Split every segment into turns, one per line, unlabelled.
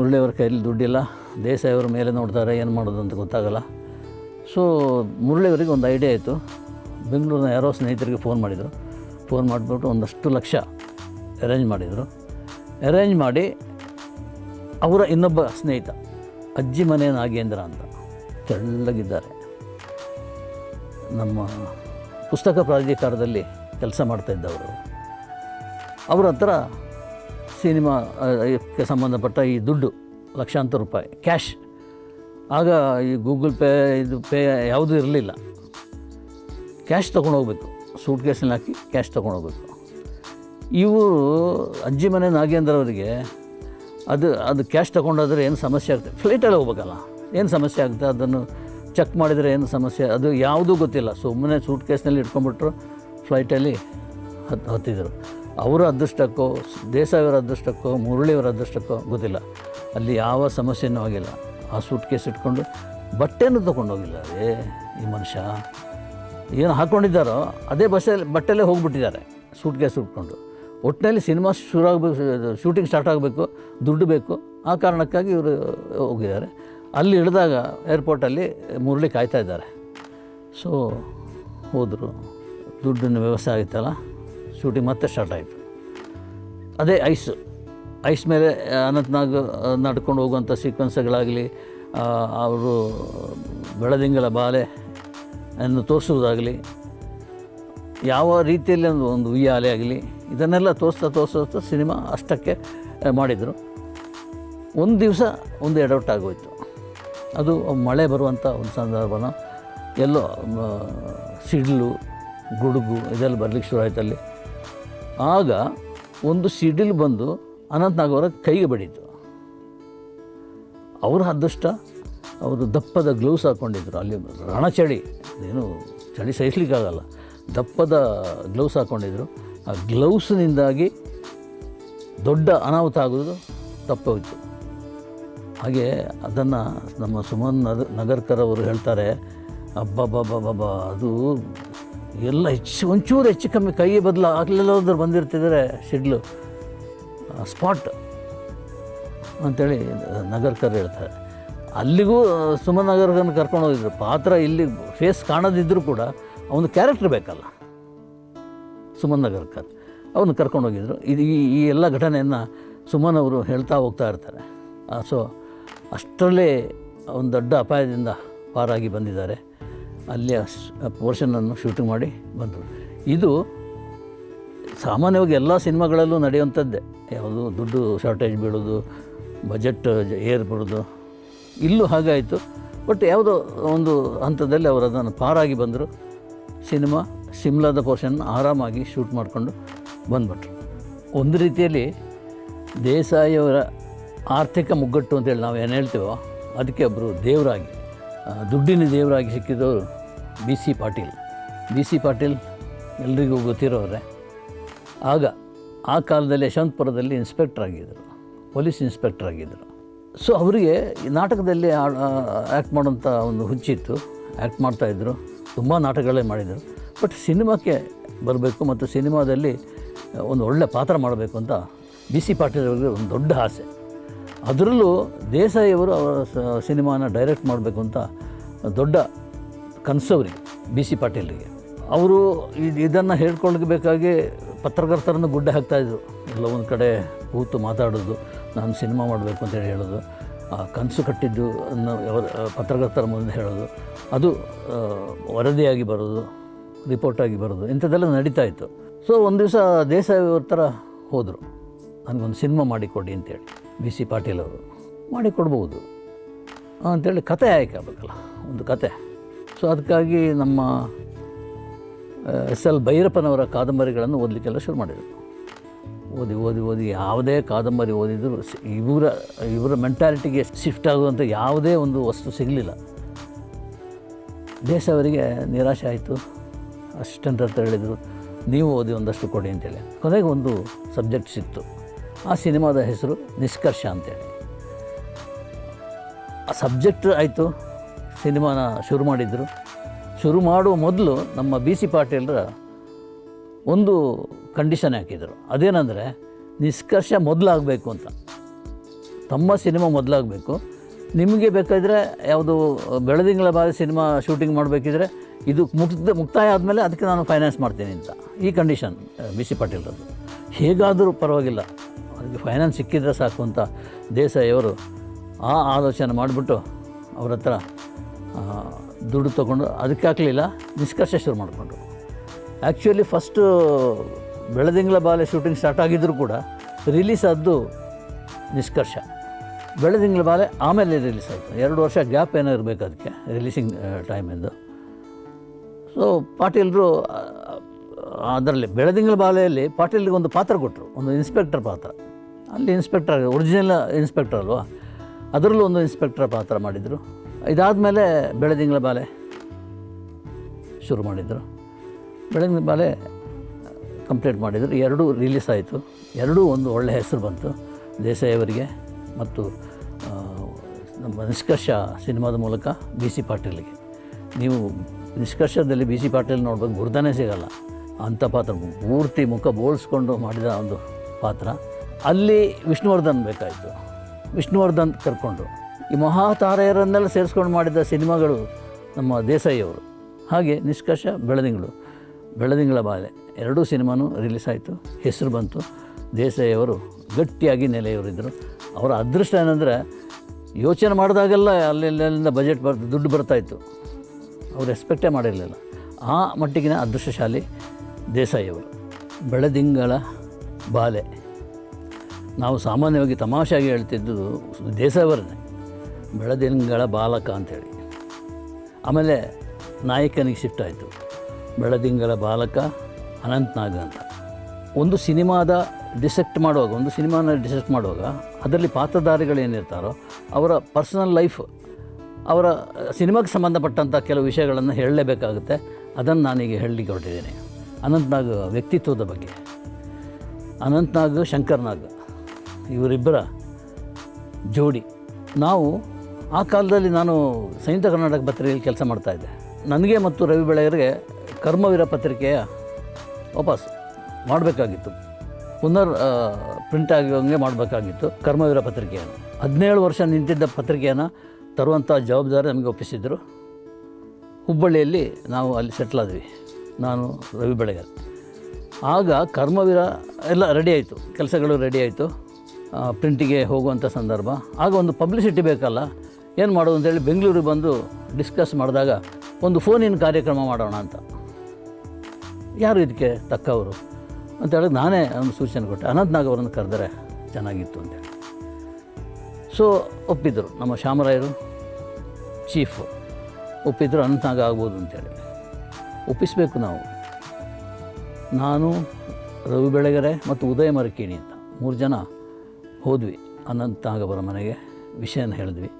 ಮುರಳಿಯವ್ರ ಕೈಯಲ್ಲಿ ದುಡ್ಡಿಲ್ಲ, ದೇಸಾಯಿಯವ್ರ ಮೇಲೆ ನೋಡ್ತಾರೆ ಏನು ಮಾಡೋದು ಅಂತ ಗೊತ್ತಾಗಲ್ಲ. ಸೊ ಮುರಳಿಯವರಿಗೆ ಒಂದು ಐಡಿಯಾ ಆಯಿತು. ಬೆಂಗಳೂರಿನ ಯಾರೋ ಸ್ನೇಹಿತರಿಗೆ ಫೋನ್ ಮಾಡಿದರು. ಫೋನ್ ಮಾಡಿಬಿಟ್ಟು ಒಂದಷ್ಟು ಲಕ್ಷ ಅರೇಂಜ್ ಮಾಡಿದರು. ಅರೇಂಜ್ ಮಾಡಿ ಅವರ ಇನ್ನೊಬ್ಬ ಸ್ನೇಹಿತ, ಅಜ್ಜಿ ಮನೆ ನಾಗೇಂದ್ರ ಅಂತ ತೆಳ್ಳಗಿದ್ದಾರೆ. ನಮ್ಮ ಪುಸ್ತಕ ಪ್ರಾಧಿಕಾರದಲ್ಲಿ ಕೆಲಸ ಮಾಡ್ತಾಯಿದ್ದವರು ಅವರ ಹತ್ರ ಸಿನಿಮಾ ಆ, ಇದಕ್ಕೆ ಸಂಬಂಧಪಟ್ಟ ಈ ದುಡ್ಡು ಲಕ್ಷಾಂತರ ರೂಪಾಯಿ ಕ್ಯಾಶ್. ಆಗ ಈ ಗೂಗಲ್ ಪೇ ಇದು ಪೇ ಯಾವುದೂ ಇರಲಿಲ್ಲ. ಕ್ಯಾಶ್ ತೊಗೊಂಡೋಗ್ಬೇಕು ಸೂಟ್ ಕೇಸಲ್ಲಿ ಹಾಕಿ ಕ್ಯಾಶ್ ತೊಗೊಂಡೋಗ್ಬೇಕು ಇವರು ಅಜ್ಜಿ ಮನೆ ನಾಗೇಂದ್ರ ಅವರಿಗೆ ಅದು ಅದು ಕ್ಯಾಶ್ ತೊಗೊಂಡೋದ್ರೆ ಏನು ಸಮಸ್ಯೆ ಆಗುತ್ತೆ ಫ್ಲೈಟಲ್ಲಿ ಹೋಗ್ಬೇಕಲ್ಲ ಏನು ಸಮಸ್ಯೆ ಆಗುತ್ತೆ ಅದನ್ನು ಚೆಕ್ ಮಾಡಿದರೆ ಏನು ಸಮಸ್ಯೆ ಅದು ಯಾವುದೂ ಗೊತ್ತಿಲ್ಲ. ಸುಮ್ಮನೆ ಸೂಟ್ ಕೇಸ್ನಲ್ಲಿ ಇಟ್ಕೊಂಡ್ಬಿಟ್ರು ಫ್ಲೈಟಲ್ಲಿ ಹತ್ತು ಹತ್ತಿದರು. ಅವರ ಅದೃಷ್ಟಕ್ಕೋ ದೇಸಾಯಿಯವರ ಅದೃಷ್ಟಕ್ಕೋ, ಮುರಳಿಯವರ ಅದೃಷ್ಟಕ್ಕೋ ಗೊತ್ತಿಲ್ಲ. ಅಲ್ಲಿ ಯಾವ ಸಮಸ್ಯೆನೂ ಆಗಿಲ್ಲ. ಆ ಸೂಟ್ ಕೇಸ್ ಇಟ್ಕೊಂಡು ಬಟ್ಟೆನೂ ತೊಗೊಂಡೋಗಿಲ್ಲ ರೇ ಈ ಮನುಷ್ಯ. ಏನು ಹಾಕ್ಕೊಂಡಿದ್ದಾರೋ ಅದೇ ಬಸ್ಸಲ್ಲಿ, ಬಟ್ಟೆಲ್ಲೇ ಹೋಗಿಬಿಟ್ಟಿದ್ದಾರೆ, ಸೂಟ್ ಕೇಸ್ ಉಟ್ಕೊಂಡು. ಒಟ್ಟಿನಲ್ಲಿ ಸಿನಿಮಾ ಶುರು ಆಗಬೇಕು, ಶೂಟಿಂಗ್ ಸ್ಟಾರ್ಟ್ ಆಗಬೇಕು, ದುಡ್ಡು ಬೇಕು. ಆ ಕಾರಣಕ್ಕಾಗಿ ಇವರು ಹೋಗಿದ್ದಾರೆ. ಅಲ್ಲಿ ಇಳಿದಾಗ ಏರ್ಪೋರ್ಟಲ್ಲಿ ಮುರಳಿ ಕಾಯ್ತಾ ಇದ್ದಾರೆ. ಸೊ ಹೋದರು. ದುಡ್ಡಿನ ವ್ಯವಸ್ಥೆ ಆಗಿತ್ತಲ್ಲ ಶೂಟಿಂಗ್ ಮತ್ತೆ ಸ್ಟಾರ್ಟ್ ಆಯಿತು. ಅದೇ ಐಸ್ ಐಸ್ ಮೇಲೆ ಅನಂತನಾಗ್ ನಡ್ಕೊಂಡು ಹೋಗುವಂಥ ಸೀಕ್ವೆನ್ಸ್ಗಳಾಗಲಿ ಅವರು, ಬೆಳದಿಂಗಳ ಬಾಲೆ ಅನ್ನು ತೋರಿಸುವುದಾಗಲಿ, ಯಾವ ರೀತಿಯಲ್ಲಿ ಒಂದು ಒಂದು ಉಯ್ಯಾಲೆ ಆಗಲಿ, ಇದನ್ನೆಲ್ಲ ತೋರಿಸ್ತಾ ತೋರಿಸ್ತಾ ಸಿನಿಮಾ ಅಷ್ಟಕ್ಕೆ ಮಾಡಿದರು. ಒಂದು ದಿವಸ ಒಂದು ಎಡೌಟ್ ಆಗೋಯ್ತು. ಅದು ಮಳೆ ಬರುವಂಥ ಒಂದು ಸಂದರ್ಭನ. ಎಲ್ಲೋ ಸಿಡ್ಲು, ಗುಡುಗು ಇದೆಲ್ಲ ಬರಲಿಕ್ಕೆ ಶುರು ಆಯ್ತು ಅಲ್ಲಿ ಆಗ ಒಂದು ಸಿಡಿಲು ಬಂದು ಅನಂತನಾಗ್ ಅವರ ಕೈಗೆ ಬಡಿತು. ಅವರ ಅದೃಷ್ಟ ಅವರು ದಪ್ಪದ ಗ್ಲೌಸ್ ಹಾಕ್ಕೊಂಡಿದ್ರು ಅಲ್ಲಿ ರಣ ಚಳಿ ಏನು ಚಳಿ ಸಹಿಸ್ಲಿಕ್ಕಾಗಲ್ಲ. ದಪ್ಪದ ಗ್ಲೌಸ್ ಹಾಕ್ಕೊಂಡಿದ್ರು ಆ ಗ್ಲೌಸ್ನಿಂದಾಗಿ ದೊಡ್ಡ ಅನಾಹುತ ಆಗೋದು ತಪ್ಪೋಯ್ತು. ಹಾಗೆ ಅದನ್ನು ನಮ್ಮ ಸುಮನ್ ನಗ ನಗರ್ಕರ್ ಅವರು ಹೇಳ್ತಾರೆ ಅಬ್ಬಬ್ಬಬ್ಬಬ್ಬ ಅದು ಎಲ್ಲ ಹೆಚ್ಚು ಒಂಚೂರು ಹೆಚ್ಚು ಕಮ್ಮಿ ಕೈ ಬದಲು ಆಗ್ಲೆಲ್ಲೋದ್ರು ಬಂದಿರ್ತಿದ್ರೆ ಸಿಡ್ಲು ಸ್ಪಾಟ್ ಅಂಥೇಳಿ ನಗರ್ಕರ್ ಹೇಳ್ತಾರೆ. ಅಲ್ಲಿಗೂ ಸುಮನ್ ನಗರ್ಗನ್ನು ಕರ್ಕೊಂಡು ಹೋಗಿದ್ರು. ಪಾತ್ರ ಇಲ್ಲಿ ಫೇಸ್ ಕಾಣದಿದ್ದರೂ ಕೂಡ ಅವನು ಕ್ಯಾರೆಕ್ಟರ್ ಬೇಕಲ್ಲ. ಸುಮನ್ ನಗರ್ಕರ್ ಅವನು ಕರ್ಕೊಂಡು ಹೋಗಿದ್ರು. ಇದು ಈ ಈ ಎಲ್ಲ ಘಟನೆಯನ್ನು ಸುಮನ್ ಅವರು ಹೇಳ್ತಾ ಹೋಗ್ತಾ ಇರ್ತಾರೆ. ಸೊ ಅಷ್ಟರಲ್ಲೇ ಒಂದು ದೊಡ್ಡ ಅಪಾಯದಿಂದ ಪಾರಾಗಿ ಬಂದಿದ್ದಾರೆ. ಅಲ್ಲಿ ಪೋರ್ಷನನ್ನು ಶೂಟಿಂಗ್ ಮಾಡಿ ಬಂದರು. ಇದು ಸಾಮಾನ್ಯವಾಗಿ ಎಲ್ಲ ಸಿನಿಮಾಗಳಲ್ಲೂ ನಡೆಯುವಂಥದ್ದೇ. ಯಾವುದು ದುಡ್ಡು ಶಾರ್ಟೇಜ್ ಬೀಳೋದು ಬಜೆಟ್ ಏರ್ ಬಿಡೋದು ಇಲ್ಲೂ ಹಾಗಾಯಿತು. ಬಟ್ ಯಾವುದೋ ಒಂದು ಹಂತದಲ್ಲಿ ಅವರು ಅದನ್ನು ಪಾರಾಗಿ ಬಂದರು. ಸಿನಿಮಾ ಸಿಮ್ಲಾದ ಪೋರ್ಷನ್ ಆರಾಮಾಗಿ ಶೂಟ್ ಮಾಡಿಕೊಂಡು ಬಂದ್ಬಿಟ್ರು. ಒಂದು ರೀತಿಯಲ್ಲಿ ದೇಸಾಯಿಯವರ ಆರ್ಥಿಕ ಮುಗ್ಗಟ್ಟು ಅಂತೇಳಿ ನಾವು ಏನು ಹೇಳ್ತೀವೋ, ಅದಕ್ಕೆ ಒಬ್ಬರು ದೇವರಾಗಿ ದುಡ್ಡಿನ ದೇವರಾಗಿ ಸಿಕ್ಕಿದವರು B C Patil. B C Patil ಎಲ್ರಿಗೂ ಗೊತ್ತಿರೋರೆ. ಆಗ ಆ ಕಾಲದಲ್ಲಿ ಯಶವಂತಪುರದಲ್ಲಿ ಇನ್ಸ್ಪೆಕ್ಟರ್ ಆಗಿದ್ದರು ಪೊಲೀಸ್ ಇನ್ಸ್ಪೆಕ್ಟರ್ ಆಗಿದ್ದರು ಸೊ ಅವರಿಗೆ ನಾಟಕದಲ್ಲಿ ಆ್ಯಕ್ಟ್ ಮಾಡೋಂಥ ಒಂದು ಹುಚ್ಚಿತ್ತು, ಆ್ಯಕ್ಟ್ ಮಾಡ್ತಾಯಿದ್ರು ತುಂಬ ನಾಟಕಗಳೇ ಮಾಡಿದರು. ಬಟ್ ಸಿನಿಮಾಕ್ಕೆ ಬರಬೇಕು ಮತ್ತು ಸಿನಿಮಾದಲ್ಲಿ ಒಂದು ಒಳ್ಳೆ ಪಾತ್ರ ಮಾಡಬೇಕು ಅಂತ ಬಿ ಸಿ ಪಾಟೀಲ್ ಅವರಿಗೆ ಒಂದು ದೊಡ್ಡ ಆಸೆ. ಅದರಲ್ಲೂ ದೇಸಾಯಿಯವರು ಅವರ ಸಿನಿಮಾನ ಡೈರೆಕ್ಟ್ ಮಾಡಬೇಕು ಅಂತ ದೊಡ್ಡ ಕನಸವರಿಗೆ ಬಿ ಸಿ ಪಾಟೀಲ್ರಿಗೆ. ಅವರು ಇದು ಇದನ್ನು ಹೇಳ್ಕೊಳ್ಬೇಕಾಗಿ ಪತ್ರಕರ್ತರನ್ನು ಗುಡ್ಡೆ ಹಾಕ್ತಾಯಿದ್ರು ಎಲ್ಲ ಒಂದು ಕಡೆ ಕೂತು ಮಾತಾಡೋದು, ನಾನು ಸಿನಿಮಾ ಮಾಡಬೇಕು ಅಂತೇಳಿ ಹೇಳೋದು, ಆ ಕನಸು ಕಟ್ಟಿದ್ದು ಅನ್ನೋ ಪತ್ರಕರ್ತರ ಮುಂದೆ ಹೇಳೋದು, ಅದು ವರದಿಯಾಗಿ ಬರೋದು, ರಿಪೋರ್ಟಾಗಿ ಬರೋದು, ಇಂಥದ್ದೆಲ್ಲ ನಡೀತಾ ಇತ್ತು. ಸೊ ಒಂದು ದಿವಸ ದೇಸಾಯಿ ಅವ್ರ ಥರ ಹೋದರು. ನನಗೊಂದು ಸಿನಿಮಾ ಮಾಡಿಕೊಡಿ ಅಂತೇಳಿ ಬಿ ಸಿ ಪಾಟೀಲ್ ಅವರು ಮಾಡಿಕೊಡ್ಬೋದು. ಅಂತೇಳಿ ಕತೆ ಆಯ್ಕೆ ಆಗಬೇಕಲ್ಲ, ಒಂದು ಕತೆ. ಸೊ ಅದಕ್ಕಾಗಿ ನಮ್ಮ ಎಸ್ ಎಲ್ ಭೈರಪ್ಪನವರ ಕಾದಂಬರಿಗಳನ್ನು ಓದಲಿಕ್ಕೆಲ್ಲ ಶುರು ಮಾಡಿದರು. ಓದಿ ಓದಿ ಓದಿ ಯಾವುದೇ ಕಾದಂಬರಿ ಓದಿದರೂ ಇವರ ಇವರ ಮೆಂಟಾಲಿಟಿಗೆ ಶಿಫ್ಟ್ ಆಗುವಂಥ ಯಾವುದೇ ಒಂದು ವಸ್ತು ಸಿಗಲಿಲ್ಲ. ದೇಶವರಿಗೆ ನಿರಾಶೆ ಆಯಿತು. ಅಷ್ಟಂತ ಹೇಳಿದರು, ನೀವು ಓದಿ ಒಂದಷ್ಟು ಕೊಡಿ ಅಂತೇಳಿ. ಕೊನೆಗೆ ಒಂದು ಸಬ್ಜೆಕ್ಟ್ ಸಿಕ್ತು. ಆ ಸಿನಿಮಾದ ಹೆಸರು ನಿಷ್ಕರ್ಷ ಅಂತೇಳಿ. ಆ ಸಬ್ಜೆಕ್ಟ್ ಆಯಿತು. ಸಿನಿಮಾನ ಶುರು ಮಾಡಿದರು. ಶುರು ಮಾಡುವ ಮೊದಲು ನಮ್ಮ ಬಿ ಸಿ ಪಾಟೀಲ್ರ ಒಂದು ಕಂಡೀಷನ್ ಹಾಕಿದರು. ಅದೇನೆಂದರೆ, ನಿಷ್ಕರ್ಷ ಮೊದಲಾಗಬೇಕು ಅಂತ. ತಮ್ಮ ಸಿನಿಮಾ ಮೊದಲಾಗಬೇಕು. ನಿಮಗೆ ಬೇಕಾದರೆ ಯಾವುದು ಬೆಳದಿಂಗಳ ಬಾರಿ ಸಿನಿಮಾ ಶೂಟಿಂಗ್ ಮಾಡಬೇಕಿದ್ರೆ ಇದು ಮುಕ್ತ, ಮುಕ್ತಾಯ ಆದಮೇಲೆ ಅದಕ್ಕೆ ನಾನು ಫೈನಾನ್ಸ್ ಮಾಡ್ತೀನಿ ಅಂತ. ಈ ಕಂಡೀಷನ್ ಬಿ ಸಿ ಪಾಟೀಲ್ರದ್ದು. ಹೇಗಾದರೂ ಪರವಾಗಿಲ್ಲ. ಅದಕ್ಕೆ ಫೈನಾನ್ಸ್ ಸಿಕ್ಕಿದ್ರೆ ಸಾಕು ಅಂತ ದೇಸಾಯಿಯವರು ಆ ಆಲೋಚನೆ ಮಾಡಿಬಿಟ್ಟು ಅವ್ರ ಹತ್ರ ದುಡ್ಡು ತೊಗೊಂಡು ಅದಕ್ಕೆ ಹಾಕಲಿಲ್ಲ, ನಿಷ್ಕರ್ಷ ಶುರು ಮಾಡಿಕೊಂಡು ಆ್ಯಕ್ಚುಲಿ ಫಸ್ಟು ಬೆಳದಿಂಗಳ ಬಾಲೆ ಶೂಟಿಂಗ್ ಸ್ಟಾರ್ಟ್ ಆಗಿದ್ದರೂ ಕೂಡ ರಿಲೀಸ್ ಆದ್ದು ನಿಷ್ಕರ್ಷ. ಬೆಳದಿಂಗಳ ಬಾಲೆ ಆಮೇಲೆ ರಿಲೀಸ್ ಆಯಿತು. ಎರಡು ವರ್ಷ ಗ್ಯಾಪ್ ಏನೋ ಇರಬೇಕು ಅದಕ್ಕೆ ರಿಲೀಸಿಂಗ್ ಟೈಮಿಂದು ಸೊ ಪಾಟೀಲರು ಅದರಲ್ಲಿ ಬೆಳದಿಂಗಳ ಬಾಲೆಯಲ್ಲಿ ಪಾಟೀಲ್ಗೆ ಒಂದು ಪಾತ್ರ ಕೊಟ್ಟರು ಒಂದು ಇನ್ಸ್ಪೆಕ್ಟರ್ ಪಾತ್ರ. ಅಲ್ಲಿ ಇನ್ಸ್ಪೆಕ್ಟರ್ ಒರಿಜಿನಲ್ ಇನ್ಸ್ಪೆಕ್ಟರ್ ಅಲ್ವಾ? ಅದರಲ್ಲೂ ಒಂದು ಇನ್ಸ್ಪೆಕ್ಟರ್ ಪಾತ್ರ ಮಾಡಿದರು. ಇದಾದಮೇಲೆ ಬೆಳದಿಂಗಳ ಬಾಲೆ ಶುರು ಮಾಡಿದರು. ಬೆಳಗಿನ ಬಾಲೆ ಕಂಪ್ಲೀಟ್ ಮಾಡಿದರು. ಎರಡೂ ರಿಲೀಸ್ ಆಯಿತು. ಎರಡೂ ಒಂದು ಒಳ್ಳೆಯ ಹೆಸರು ಬಂತು. ದೇಸಾಯಿಯವರಿಗೆ ಮತ್ತು ನಮ್ಮ ನಿಷ್ಕರ್ಷ ಸಿನಿಮಾದ ಮೂಲಕ ಬಿ ಸಿ ಪಾಟೀಲ್ಗೆ. ನೀವು ನಿಷ್ಕರ್ಷದಲ್ಲಿ ಬಿ ಸಿ ಪಾಟೀಲ್ ನೋಡ್ಬೇಕು, ಗುರುತಾನೇ ಸಿಗಲ್ಲ. ಅಂಥ ಪಾತ್ರ, ಪೂರ್ತಿ ಮುಖ ಬೋಳಿಸ್ಕೊಂಡು ಮಾಡಿದ ಒಂದು ಪಾತ್ರ. ಅಲ್ಲಿ ವಿಷ್ಣುವರ್ಧನ್ ಬೇಕಾಯಿತು. ವಿಷ್ಣುವರ್ಧನ್ ಕರ್ಕೊಂಡ್ರು ಈ ಮಹಾತಾರೆಯರನ್ನೆಲ್ಲ ಸೇರಿಸ್ಕೊಂಡು ಮಾಡಿದ ಸಿನಿಮಾಗಳು ನಮ್ಮ ದೇಸಾಯಿಯವರು. ಹಾಗೆ ನಿಷ್ಕರ್ಷ ಬೆಳದಿಂಗಳು. ಬೆಳದಿಂಗಳ ಬಾಲೆ ಎರಡೂ ಸಿನಿಮಾನೂ ರಿಲೀಸ್ ಆಯಿತು, ಹೆಸರು ಬಂತು. ದೇಸಾಯಿಯವರು ಗಟ್ಟಿಯಾಗಿ ನೆಲೆಯವರಿದ್ದರು ಅವರ ಅದೃಷ್ಟ ಏನಂದರೆ, ಯೋಚನೆ ಮಾಡಿದಾಗೆಲ್ಲ ಅಲ್ಲೆಲ್ಲಿಂದ ಬಜೆಟ್ ಬರ್ತ ದುಡ್ಡು ಬರ್ತಾಯಿತ್ತು ಅವ್ರು ರೆಸ್ಪೆಕ್ಟೇ ಮಾಡಿರಲಿಲ್ಲ. ಆ ಮಟ್ಟಿಗಿನ ಅದೃಷ್ಟಶಾಲಿ ದೇಸಾಯಿಯವರು. ಬೆಳದಿಂಗಳ ಬಾಲೆ. ನಾವು ಸಾಮಾನ್ಯವಾಗಿ ತಮಾಷೆಯಾಗಿ ಹೇಳ್ತಿದ್ದುದು ದೇಸಾಯಿಯವರನ್ನೇ. ಬೆಳದಿಂಗಳ ಬಾಲಕ ಅಂಥೇಳಿ. ಆಮೇಲೆ ನಾಯಕನಿಗೆ ಶಿಫ್ಟ್ ಆಯಿತು. ಬೆಳದಿಂಗಳ ಬಾಲಕ ಅನಂತ್ನಾಗ್ ಅಂತ. ಒಂದು ಸಿನಿಮಾದ ಡಿಸೆಕ್ಟ್ ಮಾಡುವಾಗ, ಒಂದು ಸಿನಿಮಾನ ಡಿಸೆಕ್ಟ್ ಮಾಡುವಾಗ ಅದರಲ್ಲಿ ಪಾತ್ರಧಾರಿಗಳೇನಿರ್ತಾರೋ ಅವರ ಪರ್ಸನಲ್ ಲೈಫ್, ಅವರ ಸಿನಿಮಾಗೆ ಸಂಬಂಧಪಟ್ಟಂಥ ಕೆಲವು ವಿಷಯಗಳನ್ನು ಹೇಳಲೇಬೇಕಾಗುತ್ತೆ. ಅದನ್ನು ನಾನೀಗ ಹೇಳಲಿಕ್ಕೆ ಹೊರಟಿದ್ದೀನಿ. ಅನಂತ್ನಾಗ್ ವ್ಯಕ್ತಿತ್ವದ ಬಗ್ಗೆ. ಅನಂತ್ನಾಗ್ ಶಂಕರ್ನಾಗ್ ಇವರಿಬ್ಬರ ಜೋಡಿ. ನಾವು ಆ ಕಾಲದಲ್ಲಿ ನಾನು ಸಂಯುಕ್ತ ಕರ್ನಾಟಕ ಪತ್ರಿಕೆಯಲ್ಲಿ ಕೆಲಸ ಮಾಡ್ತಾ ಇದ್ದೆ. ನನಗೆ ಮತ್ತು ರವಿ ಬೆಳೆಯರಿಗೆ ಕರ್ಮವೀರ ಪತ್ರಿಕೆಯ ವಾಪಸ್ ಮಾಡಬೇಕಾಗಿತ್ತು. ಪುನರ್ ಪ್ರಿಂಟ್ ಆಗಿರೋಂಗೆ ಮಾಡಬೇಕಾಗಿತ್ತು ಕರ್ಮವೀರ ಪತ್ರಿಕೆಯನ್ನು. ಹದಿನೇಳು ವರ್ಷ ನಿಂತಿದ್ದ ಪತ್ರಿಕೆಯನ್ನು ತರುವಂಥ ಜವಾಬ್ದಾರಿ ನಮಗೆ ಒಪ್ಪಿಸಿದ್ದರು ಹುಬ್ಬಳ್ಳಿಯಲ್ಲಿ ನಾವು ಅಲ್ಲಿ ಸೆಟ್ಲ್ ಆದ್ವಿ, ನಾನು, ರವಿ ಬೆಳೆಗರ್ ಆಗ ಕರ್ಮವೀರ ಎಲ್ಲ ರೆಡಿ ಆಯಿತು, ಕೆಲಸಗಳು ರೆಡಿ ಆಯಿತು. ಪ್ರಿಂಟಿಗೆ ಹೋಗುವಂಥ ಸಂದರ್ಭ. ಆಗ ಒಂದು ಪಬ್ಲಿಸಿಟಿ ಬೇಕಲ್ಲ ಏನು ಮಾಡೋದು ಅಂತೇಳಿ ಬೆಂಗಳೂರಿಗೆ ಬಂದು ಡಿಸ್ಕಸ್ ಮಾಡಿದಾಗ ಒಂದು ಫೋನಿನ ಕಾರ್ಯಕ್ರಮ ಮಾಡೋಣ ಅಂತ. ಯಾರು ಇದಕ್ಕೆ ತಕ್ಕವರು? ಅಂತ ಹೇಳಿದ್ರೆ ನಾನೇ ಒಂದು ಸೂಚನೆ ಕೊಟ್ಟೆ. ಅನಂತ್ನಾಗ್ ಅವರನ್ನು ಕರೆದರೆ ಚೆನ್ನಾಗಿತ್ತು ಅಂತೇಳಿ ಸೊ ಒಪ್ಪಿದ್ರು. ನಮ್ಮ ಶ್ಯಾಮರಾಯರು ಚೀಫು ಒಪ್ಪಿದ್ರು ಅನಂತನಾಗ್ ಆಗ್ಬೋದು ಅಂತೇಳಿ ಒಪ್ಪಿಸಬೇಕು ನಾವು. ನಾನು, ರವಿ ಬೆಳಗೆರೆ ಮತ್ತು ಉದಯ ಮರಕೇಣಿ ಅಂತ ಮೂರು ಜನ ಹೋದ್ವಿ. ಅನಂತ್ನಾಗ್ ಅವರ ಮನೆಗೆ ವಿಷಯನ ಹೇಳಿದ್ವಿ.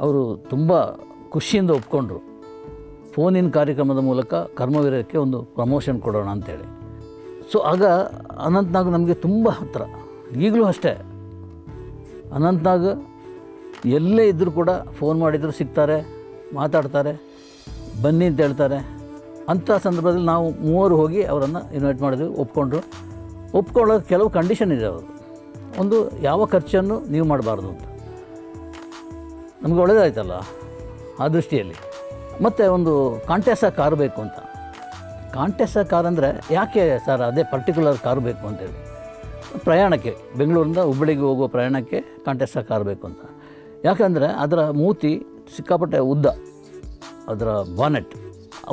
ಅವರು ತುಂಬ ಖುಷಿಯಿಂದ ಒಪ್ಕೊಂಡ್ರು. ಫೋನಿನ ಕಾರ್ಯಕ್ರಮದ ಮೂಲಕ ಕರ್ಮವೀರಕ್ಕೆ ಒಂದು ಪ್ರಮೋಷನ್ ಕೊಡೋಣ ಅಂತೇಳಿ. ಸೊ, ಆಗ ಅನಂತ್ನಾಗ್ ನಮಗೆ ತುಂಬ ಹತ್ತಿರ ಈಗಲೂ ಅಷ್ಟೇ. ಅನಂತನಾಗ್ ಎಲ್ಲೇ ಇದ್ದರೂ ಕೂಡ ಫೋನ್ ಮಾಡಿದರೂ ಸಿಗ್ತಾರೆ, ಮಾತಾಡ್ತಾರೆ, ಬನ್ನಿ ಅಂತ ಹೇಳ್ತಾರೆ. ಅಂಥ ಸಂದರ್ಭದಲ್ಲಿ ನಾವು ಮೂವರು ಹೋಗಿ ಅವರನ್ನು ಇನ್ವೈಟ್ ಮಾಡಿದ್ವಿ, ಒಪ್ಕೊಂಡ್ರು. ಒಪ್ಕೊಳ್ಳೋಕೆ ಕೆಲವು ಕಂಡೀಷನ್ ಇದೆ ಅವರು ಒಂದು, ಯಾವ ಖರ್ಚನ್ನು ನೀವು ಮಾಡಬಾರ್ದು ಅಂತ. ನಮಗೆ ಒಳ್ಳೆಯದಾಯ್ತಲ್ಲ ಆ ದೃಷ್ಟಿಯಲ್ಲಿ. ಮತ್ತು ಒಂದು ಕಾಂಟೆಸ ಕಾರ್ ಬೇಕು ಅಂತ. ಕಾಂಟೆಸ ಕಾರ್ ಅಂದರೆ ಯಾಕೆ ಸರ್ ಅದೇ ಪರ್ಟಿಕ್ಯುಲರ್ ಕಾರ್ ಬೇಕು ಅಂತೇಳಿ ಪ್ರಯಾಣಕ್ಕೆ, ಬೆಂಗಳೂರಿಂದ ಹುಬ್ಬಳ್ಳಿಗೆ ಹೋಗುವ ಪ್ರಯಾಣಕ್ಕೆ ಕಾಂಟೆಸ ಕಾರ್ ಬೇಕು ಅಂತ. ಯಾಕಂದರೆ ಅದರ ಮೂತಿ ಸಿಕ್ಕಾಪಟ್ಟೆ ಉದ್ದ, ಅದರ ಬಾನೆಟ್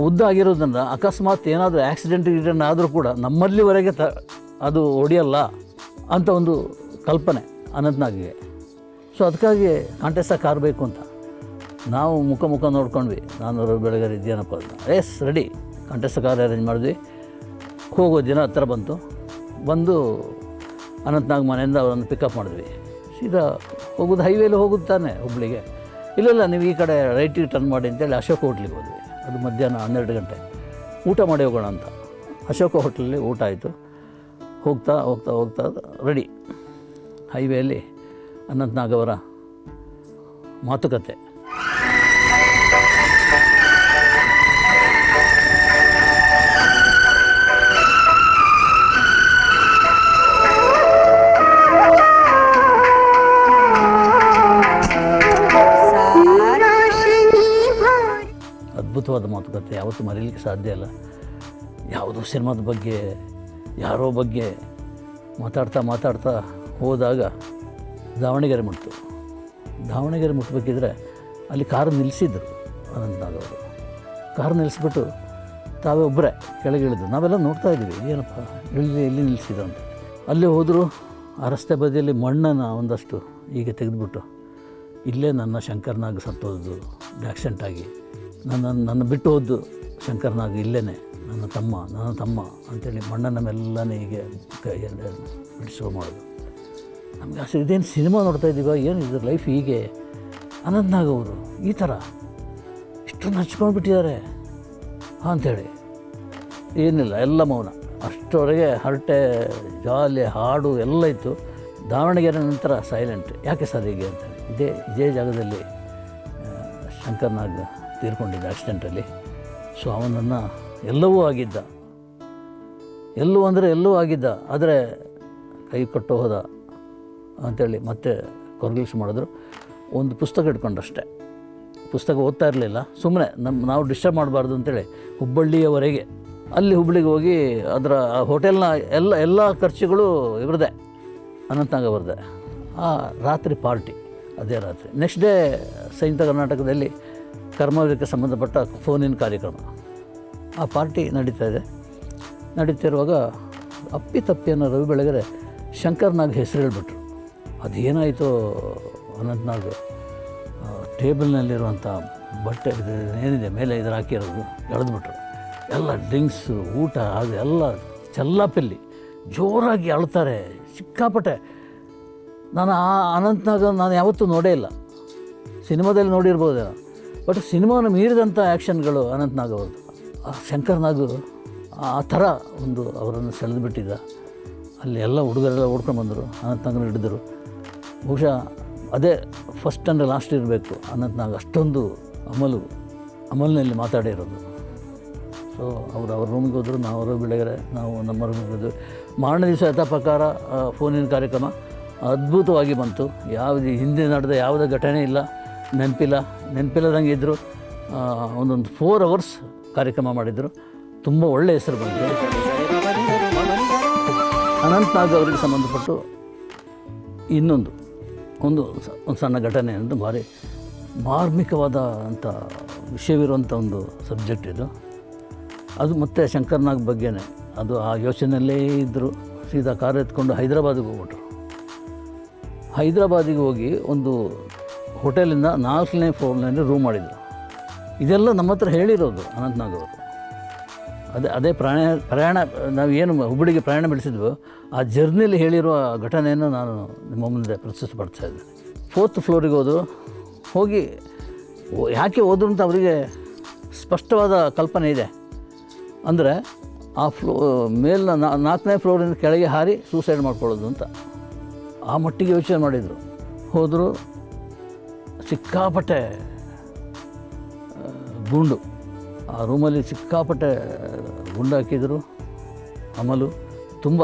ಉದ್ದ ಆಗಿರೋದ್ರಿಂದ ಅಕಸ್ಮಾತ್ ಏನಾದರೂ ಆಕ್ಸಿಡೆಂಟ್ ಗಿಡೆಂಟ್ ಆದರೂ ಕೂಡ ನಮ್ಮಲ್ಲಿವರೆಗೆ ತ ಅದು ಹೊಡೆಯಲ್ಲ ಅಂತ ಒಂದು ಕಲ್ಪನೆ ಅನಂತ್ನಾಗಿಗೆ ಸೊ ಅದಕ್ಕಾಗಿ ಕಾಂಟೆಸ್ಟಾಗಿ ಬೇಕು ಅಂತ. ನಾವು ಮುಖ ಮುಖ ನೋಡ್ಕೊಂಡ್ವಿ. ನಾನು ಬೆಳಗಾರಿ ಇದ್ದೇನಪ್ಪ ಅಂತ yes ready contest car arrange ಮಾಡಿದ್ವಿ. ಹೋಗೋ ದಿನ ಹತ್ತಿರ ಬಂತು. ಬಂದು ಅನಂತನಾಗ್ ಮನೆಯಿಂದ ಅವರನ್ನು ಪಿಕಪ್ ಮಾಡಿದ್ವಿ. ಸೀದಾ ಹೋಗೋದು ಹೈವೇಲಿ ಹೋಗುದು ತಾನೆ ಹುಬ್ಳಿಗೆ. ಇಲ್ಲ ಇಲ್ಲ, ನೀವು ಈ ಕಡೆ ರೈಟಿಗೆ ಟರ್ನ್ ಮಾಡಿ ಅಂತೇಳಿ ಅಶೋಕ ಹೋಟ್ಲಿಗೆ ಹೋದ್ವಿ. ಅದು ಮಧ್ಯಾಹ್ನ ಹನ್ನೆರಡು ಗಂಟೆ. ಊಟ ಮಾಡಿ ಹೋಗೋಣ ಅಂತ. ಅಶೋಕ ಹೋಟ್ಲಲ್ಲಿ ಊಟ ಆಯಿತು. ಹೋಗ್ತಾ ಹೋಗ್ತಾ ಹೋಗ್ತಾ ರೆಡಿ ಹೈವೇಲಿ ಅನಂತನಾಗವರ ಮಾತುಕತೆ. ಅದ್ಭುತವಾದ ಮಾತುಕತೆ. ಯಾವತ್ತು ಮರೀಲಿಕ್ಕೆ ಸಾಧ್ಯ ಇಲ್ಲ. ಯಾವುದೋ ಸಿನಿಮಾದ ಬಗ್ಗೆ, ಯಾರೋ ಬಗ್ಗೆ ಮಾತಾಡ್ತಾ ಮಾತಾಡ್ತಾ ಹೋದಾಗ ದಾವಣಗೆರೆ ಮುಟ್ತು. ದಾವಣಗೆರೆ ಮುಟ್ಟಬೇಕಿದ್ರೆ ಅಲ್ಲಿ ಕಾರು ನಿಲ್ಲಿಸಿದ್ರು ಅನಂತನಾಗ್ ಅವರು. ಕಾರು ನಿಲ್ಲಿಸ್ಬಿಟ್ಟು ತಾವೇ ಒಬ್ಬರೇ ಕೆಳಗೆ ಇಳಿದ್ರು ನಾವೆಲ್ಲ ನೋಡ್ತಾ ಇದ್ದೀವಿ, ಏನಪ್ಪ ಇಲ್ಲಿ ಎಲ್ಲಿ ನಿಲ್ಲಿಸಿದ ಅಂತ. ಅಲ್ಲಿ ಹೋದರು, ಆ ರಸ್ತೆ ಬದಿಯಲ್ಲಿ ಮಣ್ಣನ್ನು ಒಂದಷ್ಟು ಈಗ ತೆಗೆದುಬಿಟ್ಟು, ಇಲ್ಲೇ ನನ್ನ ಶಂಕರ್ನಾಗ್ ಸತ್ತೋದು ಆ್ಯಕ್ಸಿಡೆಂಟ್ ಆಗಿ. ನನ್ನ ನನ್ನ ಬಿಟ್ಟು ಹೋದ್ದು ಶಂಕರ್ನಾಗ್ ಇಲ್ಲೇ ನನ್ನ ತಮ್ಮ ನನ್ನ ತಮ್ಮ ಅಂತೇಳಿ ಮಣ್ಣನ್ನು ಮೆಲ್ಲನೆ ಹೀಗೆ ಬಿಡಿಸೋ ಮಾಡೋದು. ನಮಗೆ ಅಸಲು ಇದೇನು ಸಿನಿಮಾ ನೋಡ್ತಾ ಇದ್ದೀವ ಏನು ಇದ್ರ ಲೈಫ್ ಹೀಗೆ? ಅನಂತನಾಗ್ ಅವರು, ಈ ಥರ. ಇಷ್ಟು ನಚ್ಕೊಂಡು ಬಿಟ್ಟಿದ್ದಾರೆ. ಅಂಥೇಳಿ ಏನಿಲ್ಲ, ಎಲ್ಲ ಮೌನ. ಅಷ್ಟರವರೆಗೆ ಹರಟೆ ಜಾಲಿ ಹಾಡು ಎಲ್ಲ ಇತ್ತು. ದಾವಣಗೆರೆ ನಂತರ ಸೈಲೆಂಟ್ ಯಾಕೆ ಸರ್ ಹೀಗೆ ಅಂತೇಳಿ ಇದೇ ಇದೇ ಜಾಗದಲ್ಲಿ ಶಂಕರ್ನಾಗ್ ತೀರ್ಕೊಂಡಿದ್ದ ಆಕ್ಸಿಡೆಂಟಲ್ಲಿ ಸೊ ಅವನನ್ನು ಎಲ್ಲವೂ ಆಗಿದ್ದ. ಎಲ್ಲವೂ ಅಂದರೆ ಎಲ್ಲವೂ ಆಗಿದ್ದ. ಆದರೆ ಕೈ ಕೊಟ್ಟು ಹೋದ. ಅಂಥೇಳಿ ಮತ್ತೆ ಕೊರ್ಗಿಲ್ಸ್ ಮಾಡಿದ್ರು. ಒಂದು ಪುಸ್ತಕ ಇಟ್ಕೊಂಡಷ್ಟೆ ಪುಸ್ತಕ ಓದ್ತಾ ಇರಲಿಲ್ಲ. ಸುಮ್ಮನೆ ನಮ್ಮ ನಾವು ಡಿಸ್ಟರ್ಬ್ ಮಾಡಬಾರ್ದು ಅಂತೇಳಿ ಹುಬ್ಬಳ್ಳಿಯವರೆಗೆ. ಅಲ್ಲಿ ಹುಬ್ಬಳ್ಳಿಗೆ ಹೋಗಿ ಅದರ ಹೋಟೆಲ್ನ ಎಲ್ಲ ಎಲ್ಲ ಖರ್ಚುಗಳು ಇವ್ರದ್ದೇ. ಅನಂತನಾಗ ಬರದೆ ಆ ರಾತ್ರಿ ಪಾರ್ಟಿ ಅದೇ ರಾತ್ರಿ. ನೆಕ್ಸ್ಟ್ ಡೇ ಸಂಯುಕ್ತ ಕರ್ನಾಟಕದಲ್ಲಿ ಕರ್ಮವೀರಕ್ಕೆ ಸಂಬಂಧಪಟ್ಟ ಫೋನಿನ ಕಾರ್ಯಕ್ರಮ. ಆ ಪಾರ್ಟಿ ನಡೀತಾ ಇದೆ. ನಡೀತಿರುವಾಗ ಅಪ್ಪಿ ತಪ್ಪಿ ರವಿ ಬೆಳಗೆರೆ ಶಂಕರ್ನಾಗ್ ಹೆಸರು ಹೇಳ್ಬಿಟ್ರು. ಅದೇನಾಯಿತು ಅನಂತನಾಗ್ ಟೇಬಲ್ನಲ್ಲಿರುವಂಥ ಬಟ್ಟೆ ಏನಿದೆ, ಮೇಲೆ ಇದ್ರ ಹಾಕಿರೋದು ಎಳೆದ್ಬಿಟ್ರು. ಎಲ್ಲ ಡ್ರಿಂಕ್ಸು, ಊಟ, ಅದು ಎಲ್ಲ ಚೆಲ್ಲಾಪಿಲ್ಲಿ ಜೋರಾಗಿ ಅಳ್ತಾರೆ ಸಿಕ್ಕಾಪಟ್ಟೆ. ನಾನು ಆ ಅನಂತನಾಗ ನಾನು ಯಾವತ್ತೂ ನೋಡೇ ಇಲ್ಲ. ಸಿನಿಮಾದಲ್ಲಿ ನೋಡಿರ್ಬೋದೇನೋ ಬಟ್ ಸಿನಿಮಾನ ಮೀರಿದಂಥ ಆ್ಯಕ್ಷನ್ಗಳು ಅನಂತನಾಗ್ ಅವ್ರದ್ದು. ಆ ಶಂಕರ್ನಾಗು ಆ ಥರ ಒಂದು ಅವರನ್ನು ಸೆಳೆದು ಬಿಟ್ಟಿದ್ದ ಅಲ್ಲಿ ಎಲ್ಲ ಹುಡುಗರೆಲ್ಲ ಓಡ್ಕೊಂಡು ಬಂದರು ಅನಂತನಾಗನ ಹಿಡಿದ್ರು. ಬಹುಶಃ ಅದೇ ಫಸ್ಟ್ ಆ್ಯಂಡ್ ಲಾಸ್ಟ್ ಇರಬೇಕು ಅನಂತನಾಗ್ ಅಷ್ಟೊಂದು ಅಮಲು, ಅಮಲ್ನಲ್ಲಿ ಮಾತಾಡಿರೋದು ಸೊ ಅವರು ಅವ್ರ ರೂಮ್ಗೆ ಹೋದರು, ನಾವು ಅವರು ಬೆಳಗ್ಗೆ ನಾವು ನಮ್ಮ ರೂಮಿಗೆ ಹೋದ್ವಿ ಮಾರನೇ ದಿವಸ ಯಥಾ ಪ್ರಕಾರ ಫೋನಿನ ಕಾರ್ಯಕ್ರಮ ಅದ್ಭುತವಾಗಿ ಬಂತು. ಯಾವುದು ಹಿಂದೆ ನಡೆದ ಯಾವುದೇ ಘಟನೆ ಇಲ್ಲ, ನೆನಪಿಲ್ಲ, ನೆನಪಿಲ್ಲದಂಗೆ ಇದ್ದರು ಒಂದೊಂದು ಫೋರ್ ಅವರ್ಸ್ ಕಾರ್ಯಕ್ರಮ ಮಾಡಿದರು. ತುಂಬ ಒಳ್ಳೆಯ ಹೆಸರು ಬಂತು. ಅನಂತನಾಗ್ ಅವರಿಗೆ ಸಂಬಂಧಪಟ್ಟು ಇನ್ನೊಂದು. ಒಂದು ಒಂದು ಸಣ್ಣ ಘಟನೆ ಅಂತ ಭಾರಿ ಮಾರ್ಮಿಕವಾದ ಅಂಥ ವಿಷಯವಿರುವಂಥ ಒಂದು ಸಬ್ಜೆಕ್ಟ್ ಇದು. ಅದು ಮತ್ತೆ ಶಂಕರ್ನಾಗ್ ಬಗ್ಗೆನೇ. ಅದು ಆ ಯೋಚನೆಯಲ್ಲೇ ಇದ್ದರು ಸೀದಾ ಕಾರ್ ಎತ್ಕೊಂಡು ಹೈದರಾಬಾದಿಗೆ ಹೋಗ್ಬಿಟ್ರು. ಹೈದರಾಬಾದಿಗೆ ಹೋಗಿ ಒಂದು ಹೋಟೆಲಿಂದ ನಾಲ್ಕನೇ ಫ್ಲೋರ್ನಲ್ಲಿ ರೂಮ್ ಮಾಡಿದರು. ಇದೆಲ್ಲ ನಮ್ಮ ಹತ್ರ ಹೇಳಿರೋದು ಅನಂತನಾಗ್ ಅವರು. ಅದೇ ಅದೇ ಪ್ರಯಾಣ ಪ್ರಯಾಣ, ನಾವು ಏನು ಹುಬ್ಬಳ್ಳಿಗೆ ಪ್ರಯಾಣ ಬೆಳೆಸಿದ್ವೋ, ಆ ಜರ್ನಿಲಿ ಹೇಳಿರುವ ಘಟನೆಯನ್ನು ನಾನು ನಿಮ್ಮ ಮುಂದೆ ಪ್ರಸ್ತುತಪಡ್ತಾ ಇದ್ದೇನೆ. ಫೋರ್ತ್ ಫ್ಲೋರಿಗೆ ಹೋದರು. ಹೋಗಿ ಯಾಕೆ ಹೋದ್ರು ಅಂತ ಅವರಿಗೆ ಸ್ಪಷ್ಟವಾದ ಕಲ್ಪನೆ ಇದೆ. ಅಂದರೆ, ಆ ಫ್ಲೋ, ಮೇಲಿನ ನಾಲ್ಕನೇ ಫ್ಲೋರಿಂದ ಕೆಳಗೆ ಹಾರಿ ಸೂಸೈಡ್ ಮಾಡ್ಕೊಳ್ಳೋದು ಅಂತ. ಆ ಮಟ್ಟಿಗೆ ಯೋಚನೆ ಮಾಡಿದರು. ಹೋದರು, ಸಿಕ್ಕಾಪಟ್ಟೆ ಗುಂಡು. ಆ ರೂಮಲ್ಲಿ ಸಿಕ್ಕಾಪಟ್ಟೆ ಗುಂಡಾಕಿದರು ಅಮಲು ತುಂಬ